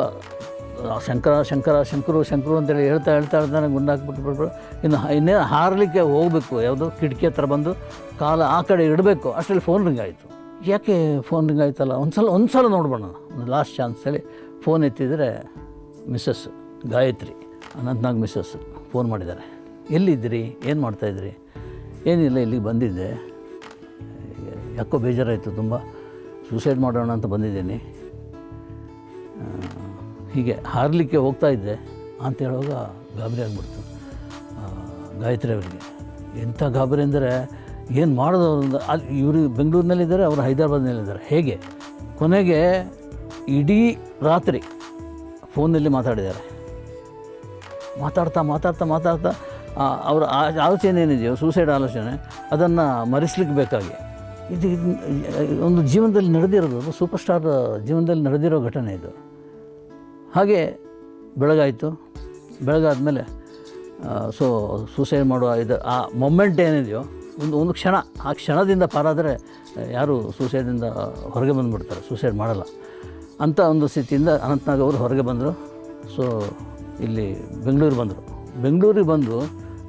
ಶಂಕರ ಶಂಕರ, ಶಂಕರು ಶಂಕರು ಅಂತೇಳಿ ಹೇಳ್ತಾ ಹೇಳ್ತಾ ಹೇಳ್ತಾನೆ ಗುಂಡಾಕ್ಬಿಟ್ಟು ಇನ್ನು ಇನ್ನೇನು ಹಾರಲಿಕ್ಕೆ ಹೋಗಬೇಕು, ಯಾವುದೋ ಕಿಟಕಿ ಹತ್ರ ಬಂದು ಕಾಲ ಆ ಕಡೆ ಇಡಬೇಕು, ಅಷ್ಟರಲ್ಲಿ ಫೋನ್ ರಿಂಗ್ ಆಯಿತು. ಯಾಕೆ ಫೋನ್ ರಿಂಗ್ ಆಯ್ತಲ್ಲ? ಒಂದು ಸಲ ಒಂದು ಸಲ ನೋಡ್ಬೋಣ ಒಂದು ಲಾಸ್ಟ್ ಚಾನ್ಸ್ ಹೇಳಿ phone ಎತ್ತಿದರೆ Mrs Gayatri, Anantnag Mrs phone ಮಾಡಿದ್ದಾರೆ. ಎಲ್ಲಿದ್ದೀರಿ? ಏನು ಮಾಡ್ತಾಯಿದ್ರಿ ಏನಿಲ್ಲ, ಇಲ್ಲಿಗೆ ಬಂದಿದ್ದೆ. ಯಾಕೋ ಬೇಜಾರಾಯಿತು, ತುಂಬ ಸೂಸೈಡ್ ಮಾಡೋಣ ಅಂತ ಬಂದಿದ್ದೀನಿ. ಹೀಗೆ ಹಾರಲಿಕ್ಕೆ ಹೋಗ್ತಾ ಇದ್ದೆ. ಅಂತ ಹೇಳುವಾಗ ಗಾಬರಿ ಆಗಿಬಿಡ್ತು ಗಾಯತ್ರಿ ಅವರಿಗೆ. ಎಂಥ ಗಾಬರಿ ಅಂದರೆ, ಏನು ಮಾಡೋದು ಅವ್ರಿಂದ ಅಲ್ಲಿ ಇವರು ಬೆಂಗಳೂರಿನಲ್ಲಿದ್ದಾರೆ, ಅವರು ಹೈದರಾಬಾದ್ನಲ್ಲಿದ್ದಾರೆ. ಹೇಗೆ? ಕೊನೆಗೆ ಇಡೀ ರಾತ್ರಿ ಫೋನಲ್ಲಿ ಮಾತಾಡಿದ್ದಾರೆ. ಮಾತಾಡ್ತಾ ಮಾತಾಡ್ತಾ ಮಾತಾಡ್ತಾ ಅವರ ಆ ಆಲೋಚನೆ ಏನಿದೆಯೋ ಸೂಸೈಡ್ ಆಲೋಚನೆ, ಅದನ್ನು ಮರೆಸ್ಲಿಕ್ಕೆ ಬೇಕಾಗಿ. ಇದು ಒಂದು ಜೀವನದಲ್ಲಿ ನಡೆದಿರೋದು, ಅದು ಸೂಪರ್ ಸ್ಟಾರ್ ಜೀವನದಲ್ಲಿ ನಡೆದಿರೋ ಘಟನೆ ಇದು. ಹಾಗೆ ಬೆಳಗಾಯಿತು. ಬೆಳಗಾದ್ಮೇಲೆ ಸೊ, ಸೂಸೈಡ್ ಮಾಡುವ ಇದು, ಆ ಮೊಮೆಂಟ್ ಏನಿದೆಯೋ, ಒಂದು ಒಂದು ಕ್ಷಣ, ಆ ಕ್ಷಣದಿಂದ ಪಾರಾದರೆ, ಯಾರು ಸೂಸೈಡಿಂದ ಹೊರಗೆ ಬಂದುಬಿಡ್ತಾರೆ, ಸೂಸೈಡ್ ಮಾಡಲ್ಲ. ಅಂಥ ಒಂದು ಸ್ಥಿತಿಯಿಂದ ಅನಂತನಾಗ್ ಅವರು ಹೊರಗೆ ಬಂದರು. ಸೊ, ಇಲ್ಲಿ ಬೆಂಗಳೂರು ಬಂದರು. ಬೆಂಗಳೂರಿಗೆ ಬಂದು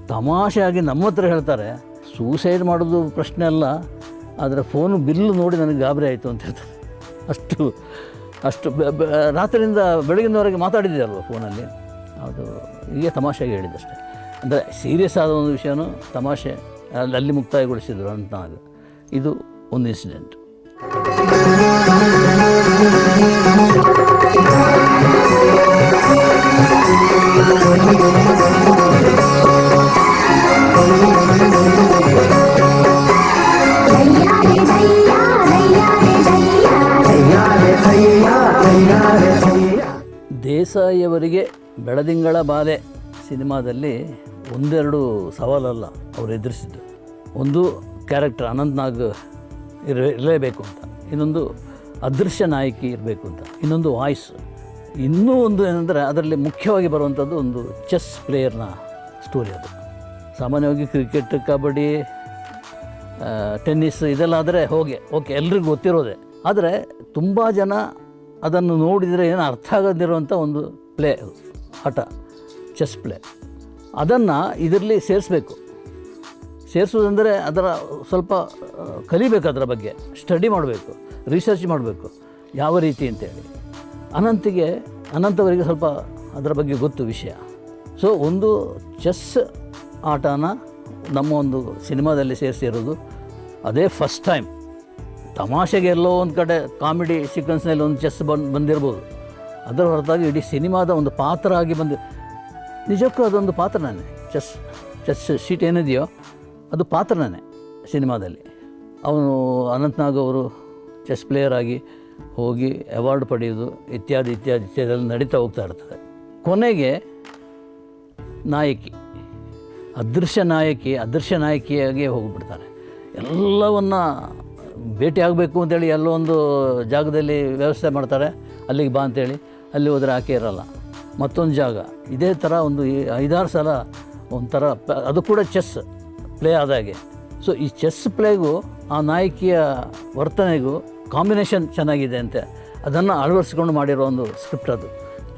ತಮಾಷೆಯಾಗಿ ನಮ್ಮ ಹತ್ರ ಹೇಳ್ತಾರೆ, ಸೂಸೈಡ್ ಮಾಡೋದು ಪ್ರಶ್ನೆ ಅಲ್ಲ ಆದರೆ ಫೋನು ಬಿಲ್ ನೋಡಿ ನನಗೆ ಗಾಬರಿ ಆಯಿತು ಅಂತ ಹೇಳ್ತಾರೆ. ಅಷ್ಟು ಅಷ್ಟು ರಾತ್ರಿಯಿಂದ ಬೆಳಗಿನವರೆಗೆ ಮಾತಾಡಿದ್ದೆ ಅಲ್ವ ಫೋನಲ್ಲಿ? ಅದು ಹೀಗೆ ತಮಾಷೆಗೆ ಹೇಳಿದ್ದಷ್ಟೇ ಅಂದರೆ ಸೀರಿಯಸ್ ಆದ ಒಂದು ವಿಷಯನೂ ತಮಾಷೆ, ಅಲ್ಲಿ ಅಲ್ಲಿ ಮುಕ್ತಾಯಗೊಳಿಸಿದ್ರು ಅಂತ ನಾನು ಇದು ಒಂದು ಇನ್ಸಿಡೆಂಟ್ ದೇಸಾಯಿಯವರಿಗೆ ಬೆಳದಿಂಗಳ ಬಾಧೆ. ಸಿನಿಮಾದಲ್ಲಿ ಒಂದೆರಡು ಸವಾಲಲ್ಲ, ಅವರು ಎದುರಿಸಿದ್ದು. ಒಂದು ಕ್ಯಾರೆಕ್ಟರ್ ಅನಂತ್ನಾಗ್ ಇರ ಇರಲೇಬೇಕು ಅಂತ. ಇನ್ನೊಂದು ಅದೃಶ್ಯ ನಾಯಕಿ ಇರಬೇಕು ಅಂತ. ಇನ್ನೊಂದು ವಾಯ್ಸ್. ಇನ್ನೂ ಒಂದು ಏನಂದರೆ ಅದರಲ್ಲಿ ಮುಖ್ಯವಾಗಿ ಬರುವಂಥದ್ದು ಒಂದು ಚೆಸ್ ಪ್ಲೇಯರ್ನ ಸ್ಟೋರಿ ಅದು. ಸಾಮಾನ್ಯವಾಗಿ ಕ್ರಿಕೆಟ್, ಕಬಡ್ಡಿ ಟೆನ್ನಿಸ್ ಇದೆಲ್ಲ ಆದರೆ ಹೋಗಿ, ಓಕೆ, ಎಲ್ರಿಗೂ ಗೊತ್ತಿರೋದೆ. ಆದರೆ ತುಂಬ ಜನ ಅದನ್ನು ನೋಡಿದರೆ ಏನು ಅರ್ಥ ಆಗದಿರುವಂಥ ಒಂದು ಪ್ಲೇ ಆಟ ಚೆಸ್ ಪ್ಲೇ ಅದನ್ನು ಇದರಲ್ಲಿ ಸೇರಿಸ್ಬೇಕು. ಸೇರಿಸೋದಂದರೆ ಅದರ ಸ್ವಲ್ಪ ಕಲಿಬೇಕು ಅದರ ಬಗ್ಗೆ. ಸ್ಟಡಿ ಮಾಡಬೇಕು ರಿಸರ್ಚ್ ಮಾಡಬೇಕು. ಯಾವ ರೀತಿ ಅಂತೇಳಿ. ಅನಂತಿಗೆ, ಅನಂತವರಿಗೆ ಸ್ವಲ್ಪ ಅದರ ಬಗ್ಗೆ ಗೊತ್ತು ವಿಷಯ. ಸೊ ಒಂದು ಚೆಸ್ ಆಟನ ನಮ್ಮ ಒಂದು ಸಿನಿಮಾದಲ್ಲಿ ಸೇರಿಸಿರೋದು ಅದೇ ಫಸ್ಟ್ ಟೈಮ್ ತಮಾಷೆಗೆ ಎಲ್ಲೋ ಒಂದು ಕಡೆ ಕಾಮಿಡಿ ಸೀಕ್ವೆನ್ಸ್ನಲ್ಲಿ ಒಂದು ಚೆಸ್ ಬಂದು, ಬಂದಿರ್ಬೋದು. ಅದರ ಹೊರತಾಗಿ ಇಡೀ ಸಿನಿಮಾದ ಒಂದು ಪಾತ್ರ ಆಗಿ ಬಂದು, ನಿಜಕ್ಕೂ ಅದೊಂದು ಪಾತ್ರನೇ ಚೆಸ್ ಚೆಸ್ ಶೀಟ್ ಏನಿದೆಯೋ, ಅದು ಪಾತ್ರನೇ ಸಿನಿಮಾದಲ್ಲಿ. ಅವನು ಅನಂತ್ನಾಗ್ ಅವರು ಚೆಸ್ ಪ್ಲೇಯರ್ ಆಗಿ ಹೋಗಿ ಅವಾರ್ಡ್ ಪಡೆಯೋದು, ಇತ್ಯಾದಿ ಇತ್ಯಾದಿ ಇತ್ಯಾದಿ ನಡೀತಾ ಹೋಗ್ತಾ ಇರ್ತದೆ. ಕೊನೆಗೆ ನಾಯಕಿ, ಅದೃಶ್ಯ ನಾಯಕಿ, ಅದೃಶ್ಯ ನಾಯಕಿಯಾಗಿ ಹೋಗಿಬಿಡ್ತಾರೆ ಎಲ್ಲವನ್ನ ಭೇಟಿ ಆಗಬೇಕು ಅಂತೇಳಿ ಎಲ್ಲೋ ಒಂದು ಜಾಗದಲ್ಲಿ ವ್ಯವಸ್ಥೆ ಮಾಡ್ತಾರೆ. ಅಲ್ಲಿಗೆ ಬಾ ಅಂತೇಳಿ. ಅಲ್ಲಿ ಹೋದರೆ ಆಕೆ ಇರಲ್ಲ. ಮತ್ತೊಂದು ಜಾಗ. ಇದೇ ಥರ ಒಂದು ಐದಾರು ಸಲ ಒಂಥರ ಅದು ಕೂಡ ಚೆಸ್ ಪ್ಲೇ ಆದಾಗೆ ಸೊ, ಈ ಚೆಸ್ ಪ್ಲೇಗೂ ಆ ನಾಯಕಿಯ ವರ್ತನೆಗೂ ಕಾಂಬಿನೇಷನ್ ಚೆನ್ನಾಗಿದೆ ಅಂತೆ. ಅದನ್ನು ಅಳವಡಿಸ್ಕೊಂಡು ಮಾಡಿರೋ ಒಂದು ಸ್ಕ್ರಿಪ್ಟ್ ಅದು.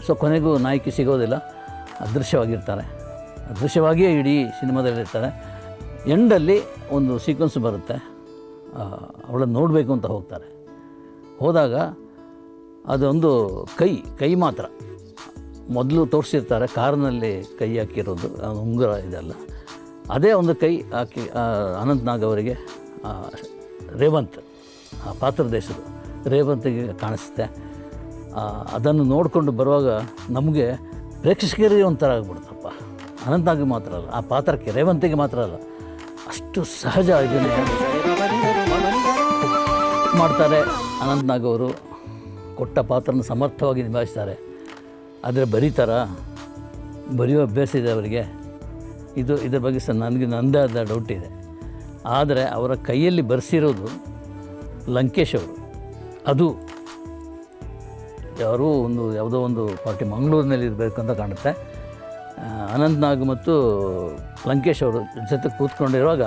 ಸೊ, ಕೊನೆಗೂ ನಾಯಕಿ ಸಿಗೋದಿಲ್ಲ. ಅದೃಶ್ಯವಾಗಿರ್ತಾರೆ. ಅದೃಶ್ಯವಾಗಿಯೇ ಇಡೀ ಸಿನಿಮಾದಲ್ಲಿರ್ತಾರೆ. ಎಂಡಲ್ಲಿ ಒಂದು ಸೀಕ್ವೆನ್ಸ್ ಬರುತ್ತೆ. ಅವಳನ್ನು ನೋಡಬೇಕು ಅಂತ ಹೋಗ್ತಾರೆ. ಹೋದಾಗ ಅದೊಂದು ಕೈ ಕೈ ಮಾತ್ರ. ಮೊದಲು ತೋರಿಸಿರ್ತಾರೆ, ಕಾರ್ನಲ್ಲಿ ಕೈ ಹಾಕಿರೋದು ಉಂಗುರ ಇದೆಲ್ಲ. ಅದೇ ಒಂದು ಕೈ ಹಾಕಿ ಅನಂತ್ನಾಗ್ ಅವರಿಗೆ ರೇವಂತ್, ಆ ಪಾತ್ರ ದೇಶದ ರೇವಂತಿಗೆ ಕಾಣಿಸುತ್ತೆ. ಅದನ್ನು ನೋಡಿಕೊಂಡು ಬರುವಾಗ ನಮಗೆ ಪ್ರೇಕ್ಷಕರಿಗೆ ಒಂಥರ ಆಗ್ಬಿಡ್ತಪ್ಪ. ಅನಂತ್ನಾಗ್ ಮಾತ್ರ ಅಲ್ಲ, ಆ ಪಾತ್ರಕ್ಕೆ ರೇವಂತಿಗೆ ಮಾತ್ರ ಅಲ್ಲ. ಅಷ್ಟು ಸಹಜ ಅಭಿನಯ ಮಾಡ್ತಾರೆ. ಅನಂತ್ನಾಗ್ ಅವರು ಕೊಟ್ಟ ಪಾತ್ರನ ಸಮರ್ಥವಾಗಿ ನಿಭಾಯಿಸ್ತಾರೆ. ಆದರೆ ಬರೀತಾರ ಬರೆಯೋ ಅಭ್ಯಾಸ ಇದೆ ಅವರಿಗೆ. ಇದು ಇದರ ಬಗ್ಗೆ ಸಹ ನನಗೆ ನನ್ನದೇ ಆದ ಡೌಟ್ ಇದೆ. ಆದರೆ ಅವರ ಕೈಯಲ್ಲಿ ಬರೆಸಿರೋದು ಲಂಕೇಶ್ ಅವರು. ಅದು ಯಾರೋ ಒಂದು ಯಾವುದೋ ಒಂದು ಪಾರ್ಟಿ ಮಂಗಳೂರಿನಲ್ಲಿ ಇರಬೇಕು ಅಂತ ಕಾಣುತ್ತೆ. ಅನಂತ್ ನಾಗ್ ಮತ್ತು ಲಂಕೇಶ್ ಅವರು ಜೊತೆ ಕೂತ್ಕೊಂಡಿರುವಾಗ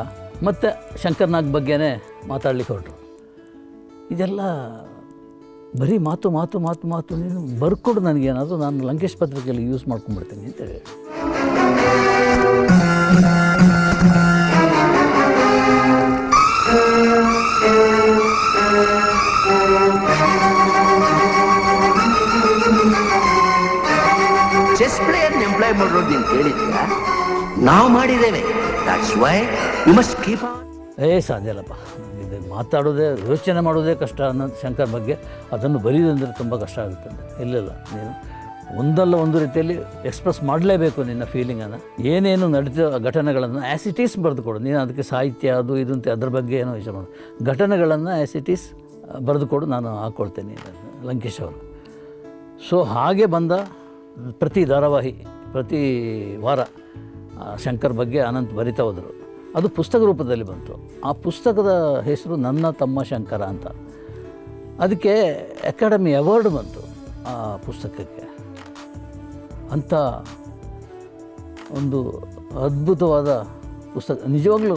ಮತ್ತೆ ಶಂಕರ್ನಾಗ್ ಬಗ್ಗೆನೇ ಮಾತಾಡ್ಲಿಕ್ಕೆ ಹೊರಟರು. ಇದೆಲ್ಲ ಬರೀ ಮಾತು ಮಾತು ಮಾತು ಮಾತು ನೀನು ಬರ್ಕೊಡು ನನಗೇನಾದರೂ ನಾನು ಲಂಕೇಶ್ ಪತ್ರಿಕೆಯಲ್ಲಿ ಯೂಸ್ ಮಾಡ್ಕೊಂಡ್ಬಿಡ್ತೀನಿ ಅಂತ ಹೇಳಿ.
ಚೆಸ್ ಪ್ಲೇಯರ್ ಎಂಪ್ಲಾಯ್ ಮಾಡೋದು ನೀನು ಕೇಳಿದ್ಯಾ ನಾವು ಮಾಡಿದ್ದೇವೆ. That's why you must keep
ಏ, ಸಾಧ್ಯ ಇಲ್ಲಪ್ಪ. ಇದು ಮಾತಾಡೋದೇ, ಯೋಚನೆ ಮಾಡೋದೇ ಕಷ್ಟ ಅನ್ನೋದು ಶಂಕರ್ ಬಗ್ಗೆ. ಅದನ್ನು ಬರೆಯೋದಂದರೆ ತುಂಬ ಕಷ್ಟ ಆಗುತ್ತೆ ಇಲ್ಲಿಲ್ಲ ನೀನು ಒಂದಲ್ಲ ಒಂದು ರೀತಿಯಲ್ಲಿ ಎಕ್ಸ್ಪ್ರೆಸ್ ಮಾಡಲೇಬೇಕು ನಿನ್ನ ಫೀಲಿಂಗನ್ನು ಏನೇನು ನಡೆದ ಘಟನೆಗಳನ್ನು ಆ್ಯಸ್ ಇಟ್ ಈಸ್ ಬರೆದು ಕೊಡು. ನೀನು ಅದಕ್ಕೆ ಸಾಹಿತ್ಯ, ಅದು, ಇದು ಅಂತ ಅದ್ರ ಬಗ್ಗೆ ಏನೋ ವಿಚಾರ ಮಾಡು. ಘಟನೆಗಳನ್ನು ಆ್ಯಸ್ ಇಟ್ ಈಸ್ ಬರೆದು ಕೊಡು, ನಾನು ಹಾಕ್ಕೊಳ್ತೇನೆ ಲಂಕೇಶ್ ಅವರು. ಸೊ ಹಾಗೆ ಬಂದ ಪ್ರತಿ ಧಾರಾವಾಹಿ, ಪ್ರತಿ ವಾರ ಶಂಕರ್ ಬಗ್ಗೆ ಅನಂತ್ ಬರಿತಾ ಹೋದರು. ಅದು ಪುಸ್ತಕ ರೂಪದಲ್ಲಿ ಬಂತು. ಆ ಪುಸ್ತಕದ ಹೆಸರು ನನ್ನ ತಮ್ಮ ಶಂಕರ ಅಂತ. ಅದಕ್ಕೆ ಅಕಾಡೆಮಿ ಅವಾರ್ಡ್ ಬಂತು ಆ ಪುಸ್ತಕಕ್ಕೆ. ಅಂಥ ಒಂದು ಅದ್ಭುತವಾದ ಪುಸ್ತಕ. ನಿಜವಾಗ್ಲೂ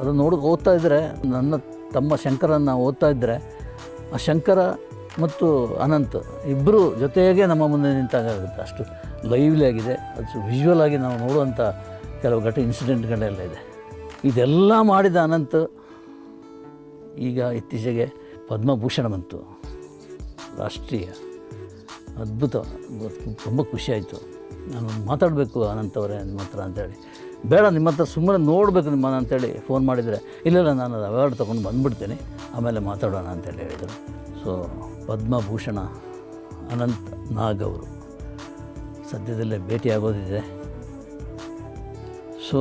ಅದನ್ನು ನೋಡಿ, ಓದ್ತಾ ಇದ್ದರೆ ನನ್ನ ತಮ್ಮ ಶಂಕರನ್ನು ಓದ್ತಾ ಇದ್ದರೆ ಆ ಶಂಕರ ಮತ್ತು ಅನಂತ್ ಇಬ್ಬರು ಜೊತೆಗೆ ನಮ್ಮ ಮುಂದೆ ನಿಂತಾಗುತ್ತೆ ಅಷ್ಟು ಲೈವ್ಲಿ ಆಗಿದೆ. ಅದು ವಿಜುವಲ್ ಆಗಿ ನಾವು ನೋಡುವಂಥ ಕೆಲವು ಘಟ ಇನ್ಸಿಡೆಂಟ್ಗಳೆಲ್ಲ ಇದೆ. ಇದೆಲ್ಲ ಮಾಡಿದ ಅನಂತ ಈಗ ಇತ್ತೀಚೆಗೆ ಪದ್ಮಭೂಷಣ ಬಂತು. ರಾಷ್ಟ್ರೀಯ ಅದ್ಭುತ, ತುಂಬ ಖುಷಿಯಾಯಿತು ನಾನು ಮಾತಾಡಬೇಕು ಅನಂತ ಅವರೇ ನಿಮ್ಮ ಹತ್ರ ಅಂತೇಳಿ. ಬೇಡ, ನಿಮ್ಮ ಹತ್ರ ಸುಮ್ಮನೆ ನೋಡಬೇಕು ನಿಮ್ಮನ್ನು ಅಂತೇಳಿ ಫೋನ್ ಮಾಡಿದರೆ ಇಲ್ಲ ನಾನು ಅದು ಅವಾರ್ಡ್ ತೊಗೊಂಡು ಬಂದುಬಿಡ್ತೀನಿ, ಆಮೇಲೆ ಮಾತಾಡೋಣ ಅಂತೇಳಿ ಹೇಳಿದರು. ಸೊ ಪದ್ಮಭೂಷಣ, ಅನಂತ್ ನಾಗ್ ಅವರು. ಸದ್ಯದಲ್ಲೇ ಭೇಟಿಯಾಗೋದಿದೆ. ಸೊ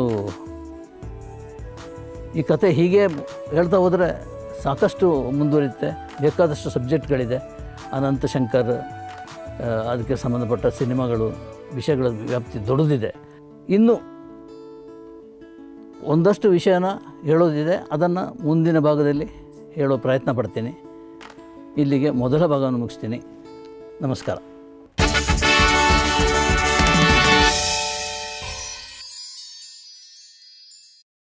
ಈ ಕತೆ ಹೀಗೆ ಹೇಳ್ತಾ ಹೋದರೆ ಸಾಕಷ್ಟು ಮುಂದುವರಿಯುತ್ತೆ. ಬೇಕಾದಷ್ಟು ಸಬ್ಜೆಕ್ಟ್ಗಳಿದೆ. ಅನಂತ ಶಂಕರ್ ಅದಕ್ಕೆ ಸಂಬಂಧಪಟ್ಟ ಸಿನಿಮಾಗಳು, ವಿಷಯಗಳ ವ್ಯಾಪ್ತಿ ದೊಡ್ಡದಿದೆ. ಇನ್ನು ಒಂದಷ್ಟು ವಿಷಯನ ಹೇಳೋದಿದೆ. ಅದನ್ನು ಮುಂದಿನ ಭಾಗದಲ್ಲಿ ಹೇಳೋ ಪ್ರಯತ್ನ ಪಡ್ತೀನಿ. ಇಲ್ಲಿಗೆ ಮೊದಲ ಭಾಗವನ್ನು ಮುಗಿಸ್ತೀನಿ. ನಮಸ್ಕಾರ.